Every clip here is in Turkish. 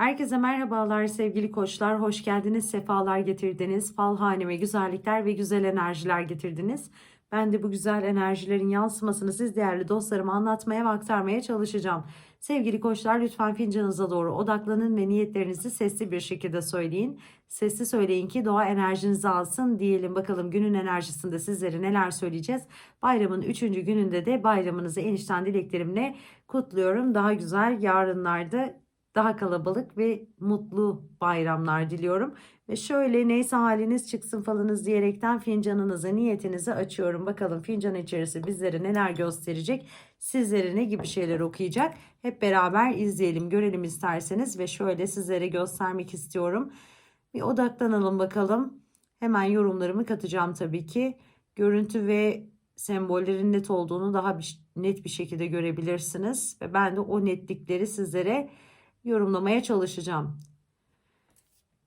Herkese merhabalar sevgili koçlar. Hoş geldiniz, sefalar getirdiniz. Fal haneme güzellikler ve güzel enerjiler getirdiniz. Ben de bu güzel enerjilerin yansımasını siz değerli dostlarıma anlatmaya ve aktarmaya çalışacağım. Sevgili koçlar lütfen fincanınıza doğru odaklanın ve niyetlerinizi sesli bir şekilde söyleyin. Sesli söyleyin ki doğa enerjinizi alsın diyelim. Bakalım günün enerjisinde sizlere neler söyleyeceğiz. Bayramın 3. gününde de bayramınızı enişten dileklerimle kutluyorum. Daha güzel yarınlarda daha kalabalık ve mutlu bayramlar diliyorum. Ve şöyle neyse haliniz çıksın falınız diyerekten fincanınızı, niyetinizi açıyorum. Bakalım fincan içerisi bizlere neler gösterecek, sizlere ne gibi şeyler okuyacak. Hep beraber izleyelim, görelim isterseniz ve şöyle sizlere göstermek istiyorum. Bir odaklanalım bakalım. Hemen yorumlarımı katacağım tabii ki. Görüntü ve sembollerin net olduğunu daha bir, net bir şekilde görebilirsiniz. Ve ben de o netlikleri sizlere yorumlamaya çalışacağım.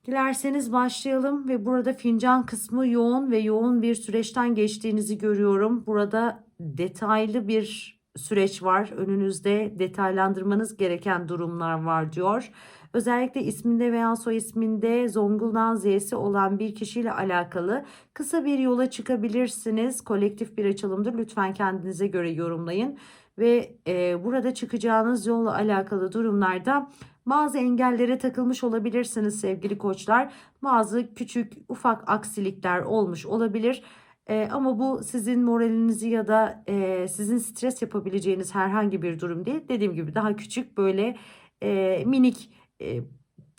Dilerseniz başlayalım ve burada fincan kısmı yoğun ve yoğun bir süreçten geçtiğinizi görüyorum. Burada detaylı bir süreç var. Önünüzde detaylandırmanız gereken durumlar var diyor. Özellikle isminde veya soy isminde Zonguldak'ın Z'si olan bir kişiyle alakalı kısa bir yola çıkabilirsiniz. Kolektif bir açılımdır. Lütfen kendinize göre yorumlayın. Ve e, burada çıkacağınız yolla alakalı durumlarda bazı engellere takılmış olabilirsiniz sevgili koçlar. Bazı küçük ufak aksilikler olmuş olabilir. E, ama bu sizin moralinizi ya da e, sizin stres yapabileceğiniz herhangi bir durum değil. Dediğim gibi daha küçük böyle e, minik e,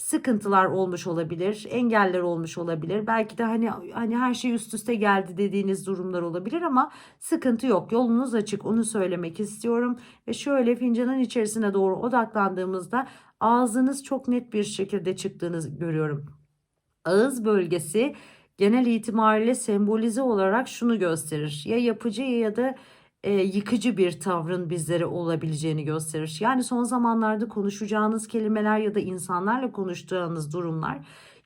sıkıntılar olmuş olabilir, engeller olmuş olabilir. Belki de hani hani her şey üst üste geldi dediğiniz durumlar olabilir ama sıkıntı yok. Yolunuz açık. Onu söylemek istiyorum. Ve şöyle fincanın içerisine doğru odaklandığımızda ağzınız çok net bir şekilde çıktığını görüyorum. Ağız bölgesi genel itibariyle sembolize olarak şunu gösterir. Ya yapıcı ya da e, yıkıcı bir tavrın bizlere olabileceğini gösterir. Yani son zamanlarda konuşacağınız kelimeler ya da insanlarla konuştuğunuz durumlar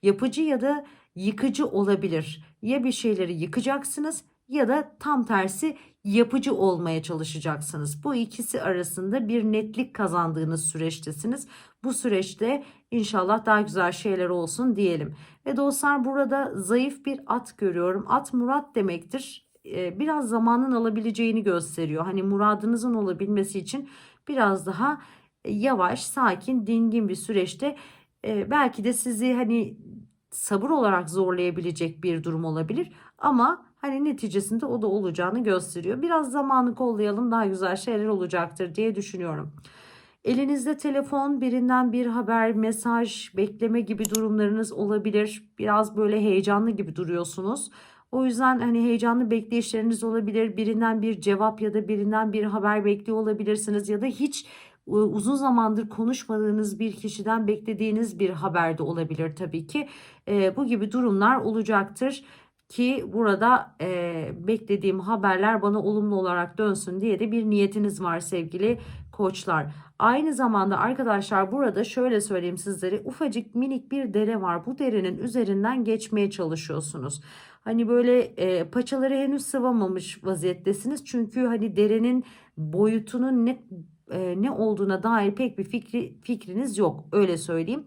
yapıcı ya da yıkıcı olabilir. Ya bir şeyleri yıkacaksınız ya da tam tersi yapıcı olmaya çalışacaksınız. Bu ikisi arasında bir netlik kazandığınız süreçtesiniz. Bu süreçte inşallah daha güzel şeyler olsun diyelim. Ve dostlar burada zayıf bir at görüyorum. At murat demektir. Biraz zamanın alabileceğini gösteriyor. Hani muradınızın olabilmesi için biraz daha yavaş, sakin, dingin bir süreçte belki de sizi hani sabır olarak zorlayabilecek bir durum olabilir ama hani neticesinde o da olacağını gösteriyor. Biraz zamanı kollayalım daha güzel şeyler olacaktır diye düşünüyorum. Elinizde telefon, birinden bir haber, mesaj, bekleme gibi durumlarınız olabilir. Biraz böyle heyecanlı gibi duruyorsunuz. O yüzden hani heyecanlı bekleyişleriniz olabilir. Birinden bir cevap ya da birinden bir haber bekliyor olabilirsiniz ya da hiç e, uzun zamandır konuşmadığınız bir kişiden beklediğiniz bir haber de olabilir tabii ki. E, bu gibi durumlar olacaktır ki burada e, beklediğim haberler bana olumlu olarak dönsün diye de bir niyetiniz var sevgili koçlar. Aynı zamanda arkadaşlar burada şöyle söyleyeyim sizlere ufacık minik bir dere var. Bu derenin üzerinden geçmeye çalışıyorsunuz. Hani böyle e, paçaları henüz sıvamamış vaziyettesiniz. Çünkü hani derenin boyutunun ne e, ne olduğuna dair pek bir fikri fikriniz yok. Öyle söyleyeyim.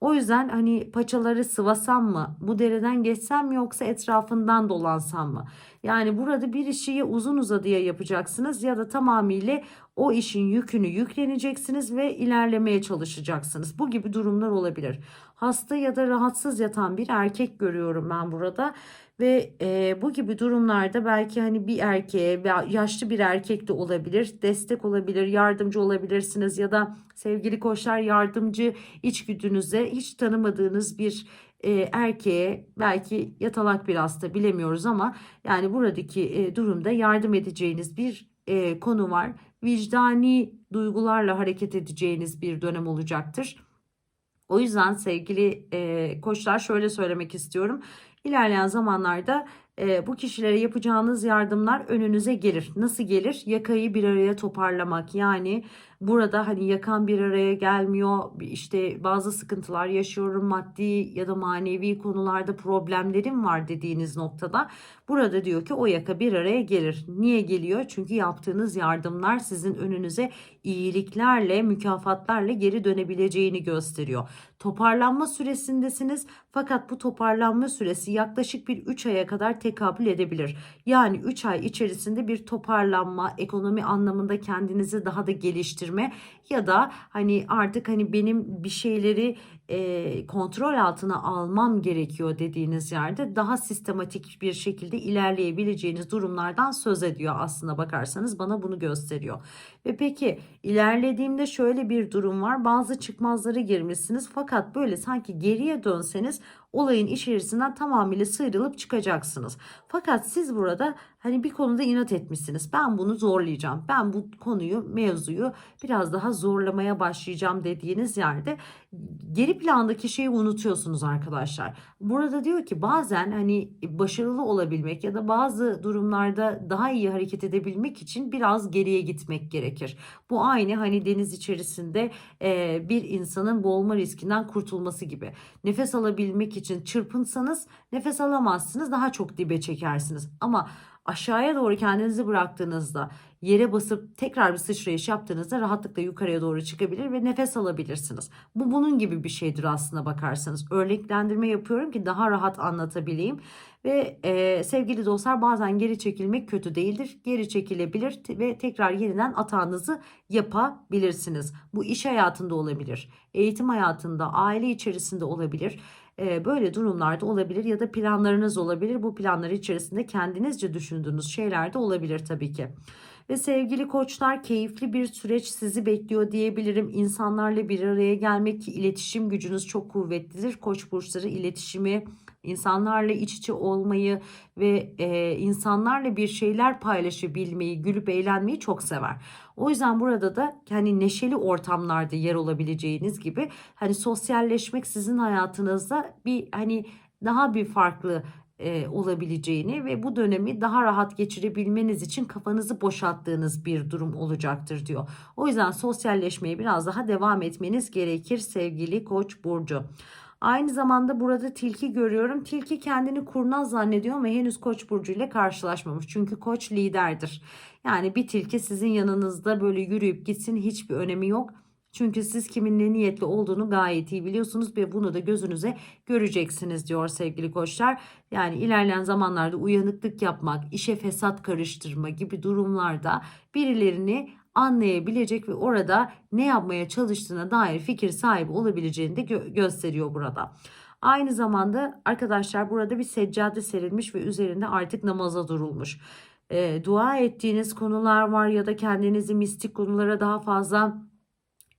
O yüzden hani paçaları sıvasam mı, bu dereden geçsem mi yoksa etrafından dolansam mı? Yani burada bir işi ya uzun uzadıya yapacaksınız ya da tamamıyla o işin yükünü yükleneceksiniz ve ilerlemeye çalışacaksınız. Bu gibi durumlar olabilir. Hasta ya da rahatsız yatan bir erkek görüyorum ben burada ve e, bu gibi durumlarda belki hani bir erkeğe yaşlı bir erkek de olabilir, destek olabilir, yardımcı olabilirsiniz ya da sevgili koçlar yardımcı içgüdünüze hiç tanımadığınız bir e, erkeğe belki yatalak bir hasta bilemiyoruz ama yani buradaki e, durumda yardım edeceğiniz bir e, konu var. Vicdani duygularla hareket edeceğiniz bir dönem olacaktır. O yüzden sevgili e, koçlar şöyle söylemek istiyorum. İlerleyen zamanlarda e, bu kişilere yapacağınız yardımlar önünüze gelir. Nasıl gelir? Yakayı bir araya toparlamak yani Burada hani yakan bir araya gelmiyor. İşte bazı sıkıntılar yaşıyorum maddi ya da manevi konularda problemlerim var dediğiniz noktada burada diyor ki o yaka bir araya gelir. Niye geliyor? Çünkü yaptığınız yardımlar sizin önünüze iyiliklerle, mükafatlarla geri dönebileceğini gösteriyor. Toparlanma süresindesiniz fakat bu toparlanma süresi yaklaşık bir 3 aya kadar tekabül edebilir. Yani 3 ay içerisinde bir toparlanma, ekonomi anlamında kendinizi daha da geliştirme ya da hani artık hani benim bir şeyleri e, kontrol altına almam gerekiyor dediğiniz yerde daha sistematik bir şekilde ilerleyebileceğiniz durumlardan söz ediyor aslında bakarsanız bana bunu gösteriyor. Ve peki ilerlediğimde şöyle bir durum var bazı çıkmazlara girmişsiniz fakat böyle sanki geriye dönseniz olayın içerisinden tamamıyla sıyrılıp çıkacaksınız. Fakat siz burada hani bir konuda inat etmişsiniz. Ben bunu zorlayacağım. Ben bu konuyu, mevzuyu biraz daha zorlamaya başlayacağım dediğiniz yerde geri plandaki şeyi unutuyorsunuz arkadaşlar. Burada diyor ki bazen hani başarılı olabilmek ya da bazı durumlarda daha iyi hareket edebilmek için biraz geriye gitmek gerekir. Bu aynı hani deniz içerisinde bir insanın boğulma riskinden kurtulması gibi. Nefes alabilmek için çırpınsanız nefes alamazsınız daha çok dibe çekersiniz. Ama aşağıya doğru kendinizi bıraktığınızda yere basıp tekrar bir sıçrayış yaptığınızda rahatlıkla yukarıya doğru çıkabilir ve nefes alabilirsiniz. Bu bunun gibi bir şeydir aslında bakarsanız. Örneklendirme yapıyorum ki daha rahat anlatabileyim. Ve e, sevgili dostlar bazen geri çekilmek kötü değildir. Geri çekilebilir ve tekrar yeniden atağınızı yapabilirsiniz. Bu iş hayatında olabilir, eğitim hayatında, aile içerisinde olabilir böyle durumlarda olabilir ya da planlarınız olabilir. Bu planlar içerisinde kendinizce düşündüğünüz şeyler de olabilir tabii ki. Ve sevgili koçlar keyifli bir süreç sizi bekliyor diyebilirim. İnsanlarla bir araya gelmek ki iletişim gücünüz çok kuvvetlidir. Koç burçları iletişimi, insanlarla iç içe olmayı ve e, insanlarla bir şeyler paylaşabilmeyi, gülüp eğlenmeyi çok sever. O yüzden burada da hani neşeli ortamlarda yer olabileceğiniz gibi hani sosyalleşmek sizin hayatınızda bir hani daha bir farklı e, olabileceğini ve bu dönemi daha rahat geçirebilmeniz için kafanızı boşalttığınız bir durum olacaktır diyor. O yüzden sosyalleşmeye biraz daha devam etmeniz gerekir sevgili Koç burcu. Aynı zamanda burada tilki görüyorum. Tilki kendini kurnaz zannediyor ama henüz koç burcu ile karşılaşmamış. Çünkü koç liderdir. Yani bir tilki sizin yanınızda böyle yürüyüp gitsin hiçbir önemi yok. Çünkü siz kimin ne niyetli olduğunu gayet iyi biliyorsunuz ve bunu da gözünüze göreceksiniz diyor sevgili koçlar. Yani ilerleyen zamanlarda uyanıklık yapmak, işe fesat karıştırma gibi durumlarda birilerini anlayabilecek ve orada ne yapmaya çalıştığına dair fikir sahibi olabileceğini de gö- gösteriyor burada. Aynı zamanda arkadaşlar burada bir seccade serilmiş ve üzerinde artık namaza durulmuş. E, dua ettiğiniz konular var ya da kendinizi mistik konulara daha fazla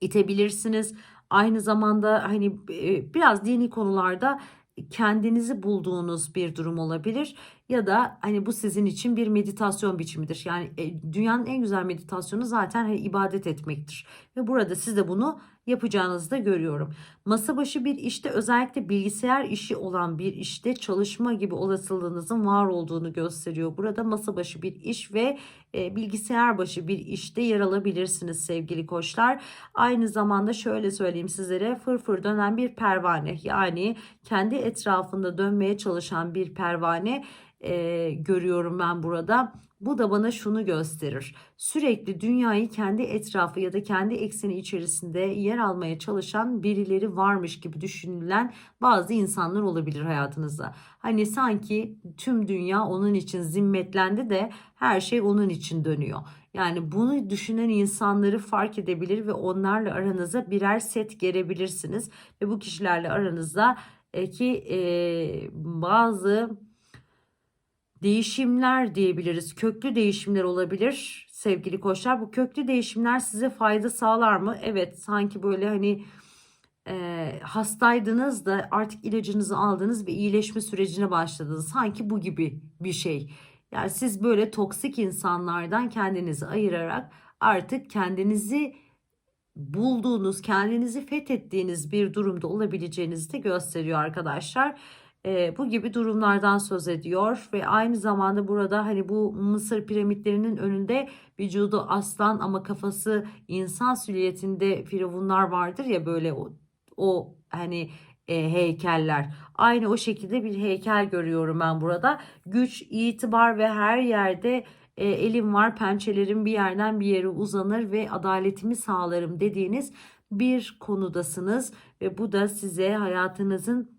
itebilirsiniz. Aynı zamanda hani e, biraz dini konularda kendinizi bulduğunuz bir durum olabilir ya da hani bu sizin için bir meditasyon biçimidir. Yani e, dünyanın en güzel meditasyonu zaten hani ibadet etmektir. Ve burada siz de bunu yapacağınızı da görüyorum. Masa başı bir işte özellikle bilgisayar işi olan bir işte çalışma gibi olasılığınızın var olduğunu gösteriyor. Burada masa başı bir iş ve e, bilgisayar başı bir işte yer alabilirsiniz sevgili koçlar. Aynı zamanda şöyle söyleyeyim sizlere fırfır dönen bir pervane yani kendi etrafında dönmeye çalışan bir pervane e, görüyorum ben burada. Bu da bana şunu gösterir. Sürekli dünyayı kendi etrafı ya da kendi ekseni içerisinde yer almaya çalışan birileri varmış gibi düşünülen bazı insanlar olabilir hayatınızda. Hani sanki tüm dünya onun için zimmetlendi de her şey onun için dönüyor. Yani bunu düşünen insanları fark edebilir ve onlarla aranıza birer set gerebilirsiniz. Ve bu kişilerle aranızda ki e, bazı değişimler diyebiliriz. Köklü değişimler olabilir sevgili koçlar. Bu köklü değişimler size fayda sağlar mı? Evet sanki böyle hani e, hastaydınız da artık ilacınızı aldınız ve iyileşme sürecine başladınız. Sanki bu gibi bir şey. Yani siz böyle toksik insanlardan kendinizi ayırarak artık kendinizi bulduğunuz, kendinizi fethettiğiniz bir durumda olabileceğinizi de gösteriyor arkadaşlar. E, bu gibi durumlardan söz ediyor ve aynı zamanda burada hani bu Mısır piramitlerinin önünde vücudu aslan ama kafası insan silüetinde firavunlar vardır ya böyle o, o hani e, heykeller. Aynı o şekilde bir heykel görüyorum ben burada. Güç, itibar ve her yerde e, elim var, pençelerim bir yerden bir yere uzanır ve adaletimi sağlarım dediğiniz bir konudasınız ve bu da size hayatınızın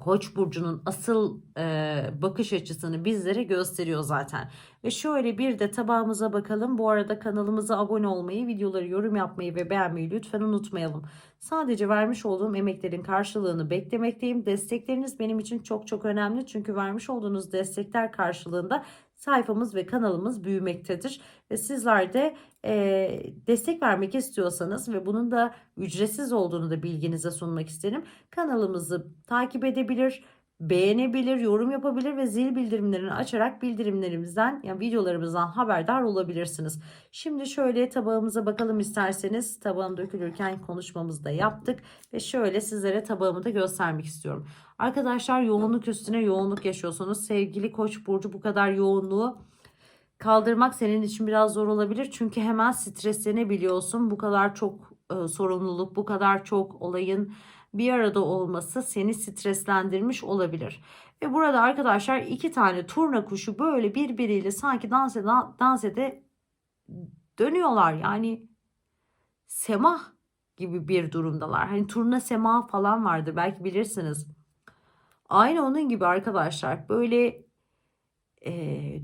Koç burcunun asıl e, bakış açısını bizlere gösteriyor zaten. Ve şöyle bir de tabağımıza bakalım. Bu arada kanalımıza abone olmayı, videoları yorum yapmayı ve beğenmeyi lütfen unutmayalım. Sadece vermiş olduğum emeklerin karşılığını beklemekteyim. Destekleriniz benim için çok çok önemli. Çünkü vermiş olduğunuz destekler karşılığında sayfamız ve kanalımız büyümektedir. Ve sizler de e, destek vermek istiyorsanız ve bunun da ücretsiz olduğunu da bilginize sunmak isterim. Kanalımızı takip edebilir, beğenebilir, yorum yapabilir ve zil bildirimlerini açarak bildirimlerimizden yani videolarımızdan haberdar olabilirsiniz. Şimdi şöyle tabağımıza bakalım isterseniz. Tabağım dökülürken konuşmamızı da yaptık ve şöyle sizlere tabağımı da göstermek istiyorum. Arkadaşlar yoğunluk üstüne yoğunluk yaşıyorsunuz. Sevgili Koç burcu bu kadar yoğunluğu kaldırmak senin için biraz zor olabilir. Çünkü hemen streslenebiliyorsun. Bu kadar çok e, sorumluluk, bu kadar çok olayın bir arada olması seni streslendirmiş olabilir. Ve burada arkadaşlar iki tane turna kuşu böyle birbiriyle sanki dans ede, dans ede dönüyorlar. Yani semah gibi bir durumdalar. Hani turna semah falan vardır belki bilirsiniz. Aynı onun gibi arkadaşlar böyle e,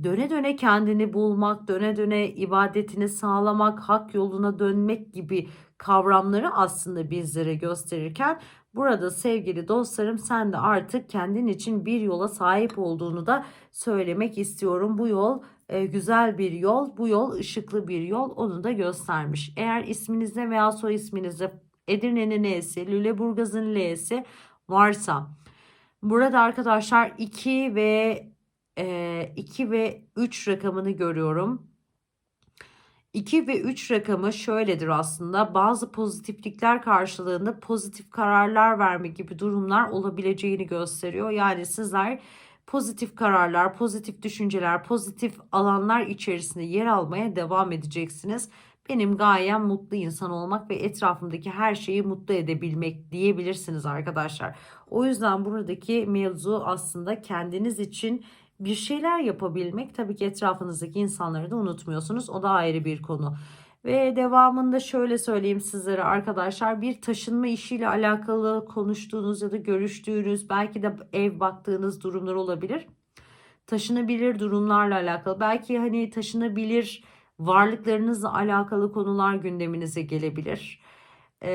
döne döne kendini bulmak, döne döne ibadetini sağlamak, hak yoluna dönmek gibi kavramları aslında bizlere gösterirken burada sevgili dostlarım sen de artık kendin için bir yola sahip olduğunu da söylemek istiyorum. Bu yol e, güzel bir yol, bu yol ışıklı bir yol onu da göstermiş. Eğer isminizde veya soy isminizde Edirne'nin L'si, Lüleburgaz'ın L'si varsa burada arkadaşlar 2 ve 2 ve 3 rakamını görüyorum. 2 ve 3 rakamı şöyledir aslında. Bazı pozitiflikler karşılığında pozitif kararlar verme gibi durumlar olabileceğini gösteriyor. Yani sizler pozitif kararlar, pozitif düşünceler, pozitif alanlar içerisinde yer almaya devam edeceksiniz. Benim gayem mutlu insan olmak ve etrafımdaki her şeyi mutlu edebilmek diyebilirsiniz arkadaşlar. O yüzden buradaki mevzu aslında kendiniz için bir şeyler yapabilmek tabii ki etrafınızdaki insanları da unutmuyorsunuz. O da ayrı bir konu. Ve devamında şöyle söyleyeyim sizlere arkadaşlar bir taşınma işiyle alakalı konuştuğunuz ya da görüştüğünüz belki de ev baktığınız durumlar olabilir. Taşınabilir durumlarla alakalı belki hani taşınabilir varlıklarınızla alakalı konular gündeminize gelebilir. Ee,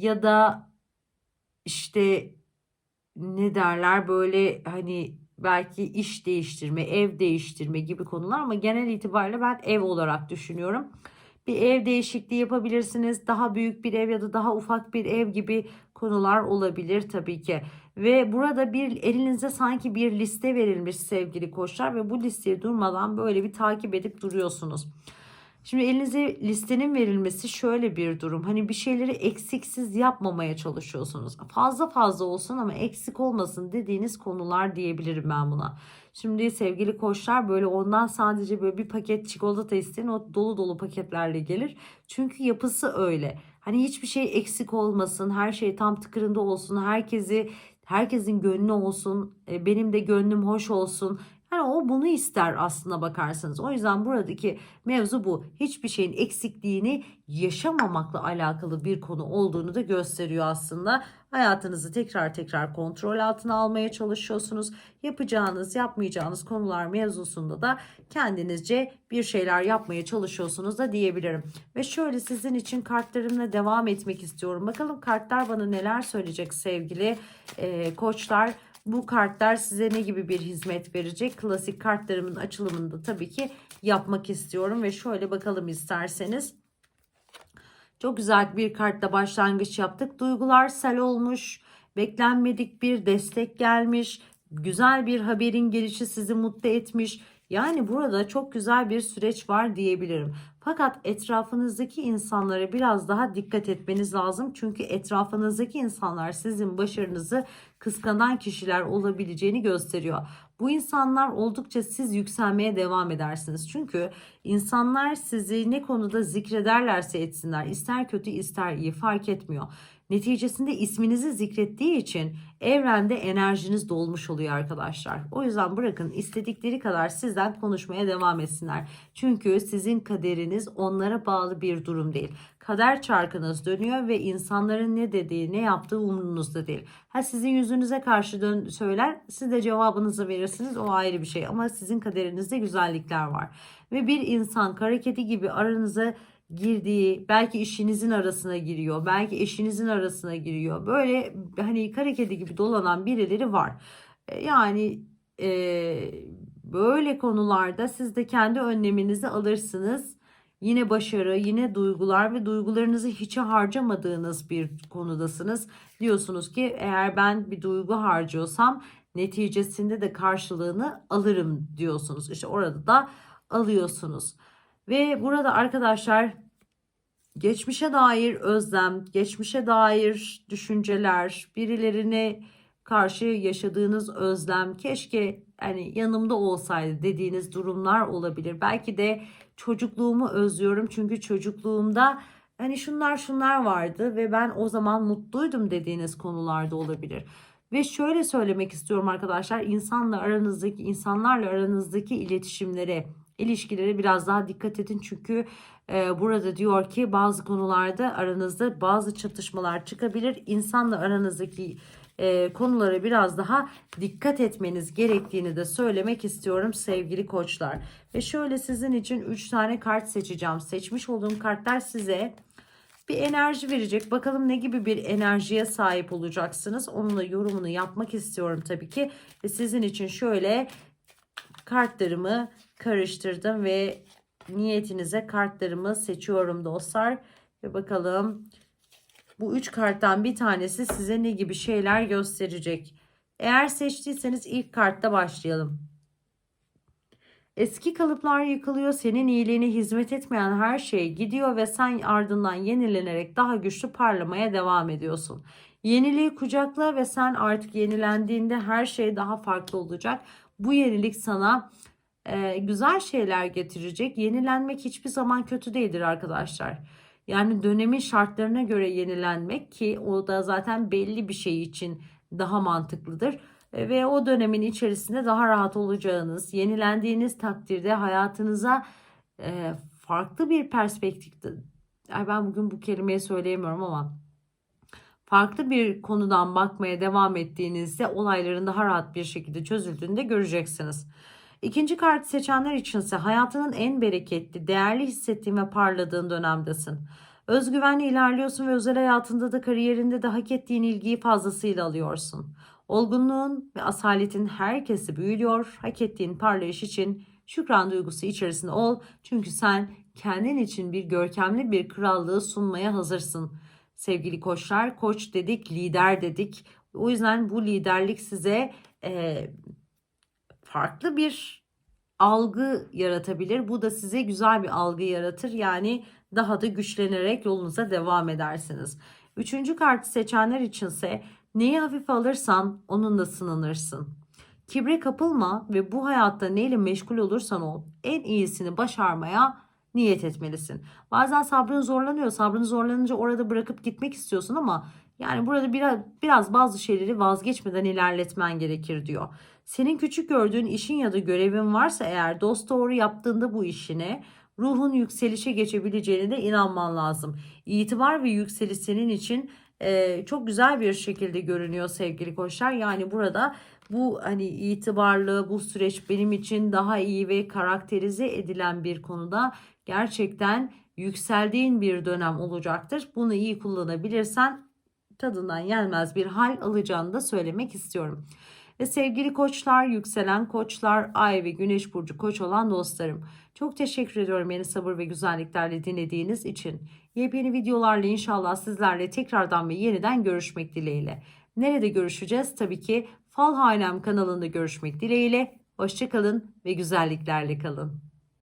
ya da işte ne derler böyle hani belki iş değiştirme, ev değiştirme gibi konular ama genel itibariyle ben ev olarak düşünüyorum. Bir ev değişikliği yapabilirsiniz. Daha büyük bir ev ya da daha ufak bir ev gibi konular olabilir tabii ki. Ve burada bir elinize sanki bir liste verilmiş sevgili koçlar ve bu listeyi durmadan böyle bir takip edip duruyorsunuz. Şimdi elinize listenin verilmesi şöyle bir durum. Hani bir şeyleri eksiksiz yapmamaya çalışıyorsunuz. Fazla fazla olsun ama eksik olmasın dediğiniz konular diyebilirim ben buna. Şimdi sevgili koçlar böyle ondan sadece böyle bir paket çikolata isteyin o dolu dolu paketlerle gelir. Çünkü yapısı öyle. Hani hiçbir şey eksik olmasın, her şey tam tıkırında olsun, herkesi herkesin gönlü olsun, e, benim de gönlüm hoş olsun. Yani o bunu ister aslına bakarsanız. O yüzden buradaki mevzu bu. Hiçbir şeyin eksikliğini yaşamamakla alakalı bir konu olduğunu da gösteriyor aslında. Hayatınızı tekrar tekrar kontrol altına almaya çalışıyorsunuz. Yapacağınız, yapmayacağınız konular mevzusunda da kendinizce bir şeyler yapmaya çalışıyorsunuz da diyebilirim. Ve şöyle sizin için kartlarımla devam etmek istiyorum. Bakalım kartlar bana neler söyleyecek sevgili e, koçlar. Bu kartlar size ne gibi bir hizmet verecek? Klasik kartlarımın açılımını da tabii ki yapmak istiyorum ve şöyle bakalım isterseniz. Çok güzel bir kartla başlangıç yaptık. Duygular sel olmuş. Beklenmedik bir destek gelmiş. Güzel bir haberin gelişi sizi mutlu etmiş. Yani burada çok güzel bir süreç var diyebilirim. Fakat etrafınızdaki insanlara biraz daha dikkat etmeniz lazım. Çünkü etrafınızdaki insanlar sizin başarınızı kıskanan kişiler olabileceğini gösteriyor. Bu insanlar oldukça siz yükselmeye devam edersiniz. Çünkü insanlar sizi ne konuda zikrederlerse etsinler, ister kötü ister iyi fark etmiyor. Neticesinde isminizi zikrettiği için evrende enerjiniz dolmuş oluyor arkadaşlar. O yüzden bırakın istedikleri kadar sizden konuşmaya devam etsinler. Çünkü sizin kaderiniz onlara bağlı bir durum değil. Kader çarkınız dönüyor ve insanların ne dediği, ne yaptığı umurunuzda değil. Ha sizin yüzünüze karşı dön söyler, siz de cevabınızı verirsiniz. O ayrı bir şey ama sizin kaderinizde güzellikler var. Ve bir insan kara kedi gibi aranıza girdiği, belki işinizin arasına giriyor, belki eşinizin arasına giriyor. Böyle hani kara kedi gibi dolanan birileri var. E, Yani e, böyle konularda siz de kendi önleminizi alırsınız. Yine başarı, yine duygular ve duygularınızı hiçe harcamadığınız bir konudasınız. Diyorsunuz ki eğer ben bir duygu harcıyorsam neticesinde de karşılığını alırım diyorsunuz. İşte orada da alıyorsunuz. Ve burada arkadaşlar geçmişe dair özlem, geçmişe dair düşünceler, birilerine karşı yaşadığınız özlem, keşke hani yanımda olsaydı dediğiniz durumlar olabilir. Belki de çocukluğumu özlüyorum çünkü çocukluğumda hani şunlar şunlar vardı ve ben o zaman mutluydum dediğiniz konularda olabilir. Ve şöyle söylemek istiyorum arkadaşlar, insanla aranızdaki insanlarla aranızdaki iletişimlere, ilişkilere biraz daha dikkat edin çünkü e, burada diyor ki bazı konularda aranızda bazı çatışmalar çıkabilir. İnsanla aranızdaki e, konulara biraz daha dikkat etmeniz gerektiğini de söylemek istiyorum sevgili koçlar. Ve şöyle sizin için 3 tane kart seçeceğim. Seçmiş olduğum kartlar size bir enerji verecek. Bakalım ne gibi bir enerjiye sahip olacaksınız. Onunla yorumunu yapmak istiyorum tabii ki. Ve sizin için şöyle kartlarımı karıştırdım ve niyetinize kartlarımı seçiyorum dostlar. Ve bakalım bu üç karttan bir tanesi size ne gibi şeyler gösterecek. Eğer seçtiyseniz ilk kartta başlayalım. Eski kalıplar yıkılıyor, senin iyiliğine hizmet etmeyen her şey gidiyor ve sen ardından yenilenerek daha güçlü parlamaya devam ediyorsun. Yeniliği kucakla ve sen artık yenilendiğinde her şey daha farklı olacak. Bu yenilik sana e, güzel şeyler getirecek. Yenilenmek hiçbir zaman kötü değildir arkadaşlar. Yani dönemin şartlarına göre yenilenmek ki o da zaten belli bir şey için daha mantıklıdır. E, ve o dönemin içerisinde daha rahat olacağınız, yenilendiğiniz takdirde hayatınıza e, farklı bir perspektifte, ay ben bugün bu kelimeyi söyleyemiyorum ama farklı bir konudan bakmaya devam ettiğinizde olayların daha rahat bir şekilde çözüldüğünü de göreceksiniz. İkinci kart seçenler içinse hayatının en bereketli, değerli hissettiğin ve parladığın dönemdesin. Özgüvenle ilerliyorsun ve özel hayatında da kariyerinde de hak ettiğin ilgiyi fazlasıyla alıyorsun. Olgunluğun ve asaletin herkesi büyülüyor. Hak ettiğin parlayış için şükran duygusu içerisinde ol. Çünkü sen kendin için bir görkemli bir krallığı sunmaya hazırsın. Sevgili koçlar, koç dedik, lider dedik. O yüzden bu liderlik size e, farklı bir algı yaratabilir. Bu da size güzel bir algı yaratır. Yani daha da güçlenerek yolunuza devam edersiniz. Üçüncü kartı seçenler içinse neyi hafife alırsan onunla sınanırsın. Kibre kapılma ve bu hayatta neyle meşgul olursan ol en iyisini başarmaya niyet etmelisin. Bazen sabrın zorlanıyor. Sabrın zorlanınca orada bırakıp gitmek istiyorsun ama yani burada biraz, biraz bazı şeyleri vazgeçmeden ilerletmen gerekir diyor. Senin küçük gördüğün işin ya da görevin varsa eğer dost doğru yaptığında bu işini ruhun yükselişe geçebileceğine de inanman lazım. İtibar ve yükseliş senin için e, çok güzel bir şekilde görünüyor sevgili koçlar. Yani burada bu hani itibarlı bu süreç benim için daha iyi ve karakterize edilen bir konuda gerçekten yükseldiğin bir dönem olacaktır. Bunu iyi kullanabilirsen tadından yenmez bir hal alacağını da söylemek istiyorum. Ve sevgili koçlar, yükselen koçlar, ay ve güneş burcu koç olan dostlarım. Çok teşekkür ediyorum beni sabır ve güzelliklerle dinlediğiniz için. Yepyeni videolarla inşallah sizlerle tekrardan ve yeniden görüşmek dileğiyle. Nerede görüşeceğiz? Tabii ki Fal Hanem kanalında görüşmek dileğiyle. Hoşçakalın ve güzelliklerle kalın.